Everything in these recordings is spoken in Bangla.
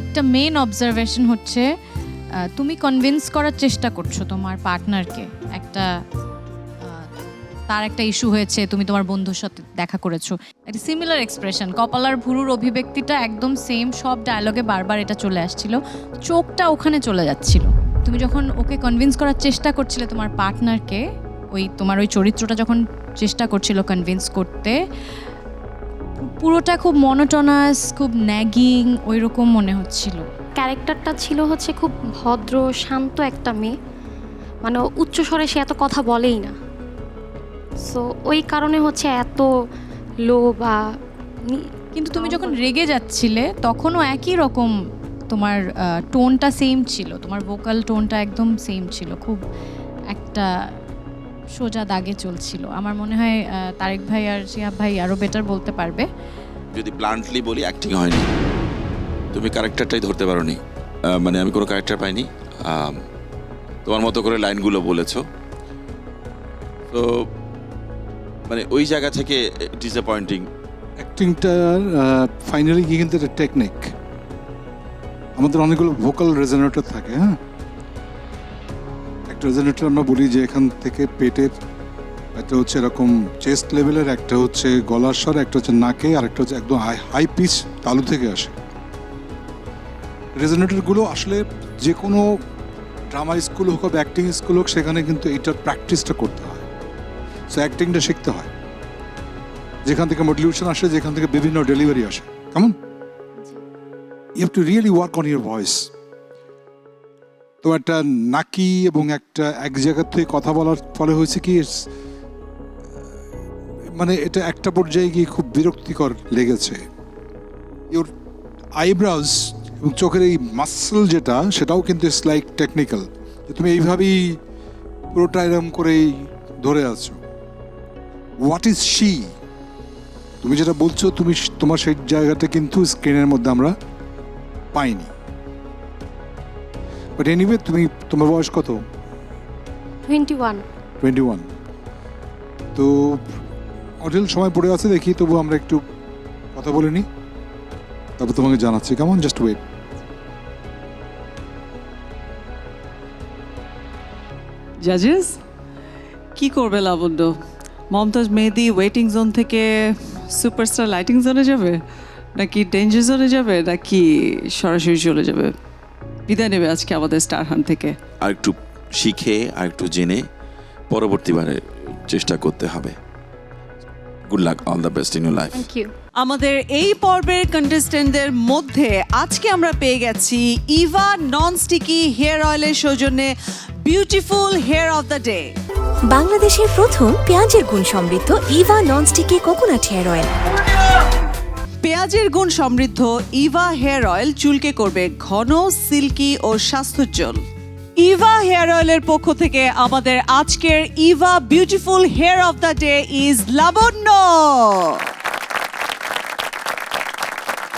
একটা মেন অবজারভেশন হচ্ছে তুমি কনভিন্স করার চেষ্টা করছ তোমার পার্টনারকে একটা তার একটা ইস্যু হয়েছে, তুমি তোমার বন্ধুর সাথে দেখা করেছ। একটা সিমিলার এক্সপ্রেশন কপালার ভুরুর অভিব্যক্তিটা একদম সেম সব ডায়লগে বারবার এটা চলে আসছিল। চোখটা ওখানে চলে যাচ্ছিল। তুমি যখন ওকে কনভিন্স করার চেষ্টা করছিলে তোমার পার্টনারকে ওই তোমার ওই চরিত্রটা যখন চেষ্টা করছিল কনভিন্স করতে পুরোটা খুব মনোটনাস খুব ন্যাগিং ওই রকম মনে হচ্ছিল। ক্যারেক্টারটা ছিল হচ্ছে খুব ভদ্র শান্ত একটা মেয়ে। মানে ও উচ্চস্বরে সে এত কথা বলেই না। সো ওই কারণে হচ্ছে এত লো বা কিন্তু তুমি যখন রেগে যাচ্ছিলে তখনও একই রকম তোমার টোনটা সেম ছিল। তোমার ভোকাল টোনটা একদম সেম ছিল। খুব একটা সোজা দাগে চলছিল। আমার মনে হয় তারেক ভাই আর শিহাব ভাই আরও বেটার বলতে পারবে। যদি ব্লান্টলি বলি অ্যাক্টিং হয়নি। তুমি ক্যারেক্টারটাই ধরতে পারোনি। আহ, মানে আমি কোনো ক্যারেক্টার পাইনি। তোমার মতো করে লাইনগুলো বলেছ। তো মানে ওই জায়গা থেকে ডিসঅ্যাপয়েন্টিং অ্যাক্টিংটার ফাইনালি গিয়ে কিন্তু একটা টেকনিক আমাদের অনেকগুলো ভোকাল রেজনেটর থাকে হ্যাঁ? রেজনেটর আমরা বলি যে এখান থেকে পেটের একটা হচ্ছে এরকম চেস্ট লেভেলের একটা হচ্ছে গলার স্বর, একটা হচ্ছে নাকে, আর একটা হচ্ছে একদম হাই পিচ তালু থেকে আসে। রেজনেটরগুলো আসলে যে কোনো ড্রামা স্কুল হোক বা অ্যাক্টিং স্কুল হোক, সেখানে কিন্তু এটার প্র্যাকটিসটা করতে হয়। সো অ্যাক্টিংটা শিখতে হয়। যেখান থেকে মডিউশন আসে, যেখান থেকে বিভিন্ন ডেলিভারি আসে। কেমন? You have to really work on your voice তো একটা নাকি এবং একটা এক জায়গা থেকে কথা বলার ফলে হয়েছে কি মানে এটা একটা পর্যায়ে গিয়ে খুব বিরক্তিকর লেগেছে। ইউর আইব্রাউজ এবং চোখের এই মাসল যেটা, সেটাও কিন্তু ইটস লাইক টেকনিক্যাল তুমি এইভাবেই পুরোটা এরকম করেই ধরে আছো। হোয়াট ইজ শি তুমি যেটা বলছো, তুমি তোমার সেই জায়গাটা কিন্তু স্ক্রিনের মধ্যে আমরা পাইনি। বাট এনিওয়ে তুমি তোমার বয়স কত? টোয়েন্টি ওয়ান টোয়েন্টি ওয়ান তো অঢেল সময় পড়ে আছে দেখি তবু আমরা একটু কথা বলে নিই। তারপর তোমাকে জানাচ্ছি কেমন? জাস্ট ওয়েট জাজেস কি করবে লাবণ্য? মমতাজ মেহেদি ওয়েটিং জোন থেকে সুপারস্টার লাইটিং জোনে যাবে? নাকি ডেঞ্জার জোনে যাবে? নাকি সরাসরি চলে যাবে? বিদায় নেবে আজকে আমাদের স্টার হান থেকে। আর একটু শিখে আর একটু জেনে পরবর্তীবারে চেষ্টা করতে হবে। Good luck all the best in your life thank you আমাদের এই পর্বের কন্টেস্টেন্টদের মধ্যে আজকে আমরা পেয়ে গেছি ইভা নন স্টিকি হেয়ার অয়েলের সৌজন্যে beautiful hair of the day বাংলাদেশের প্রথম পেঁয়াজের গুণ সমৃদ্ধ Eva nonsticky coconut hair oil পেঁয়াজের গুণ সমৃদ্ধ ইভা হেয়ার অয়েল চুলকে করবে ঘন সিল্কি ও স্বাস্থ্যোজ্জ্বল ইভা হেয়ার অয়েলের পক্ষ থেকে আমাদের আজকের Eva beautiful hair of the day is Labonno.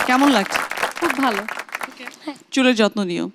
কেমন লাগছে? খুব ভালো। চুলের যত্ন নিও।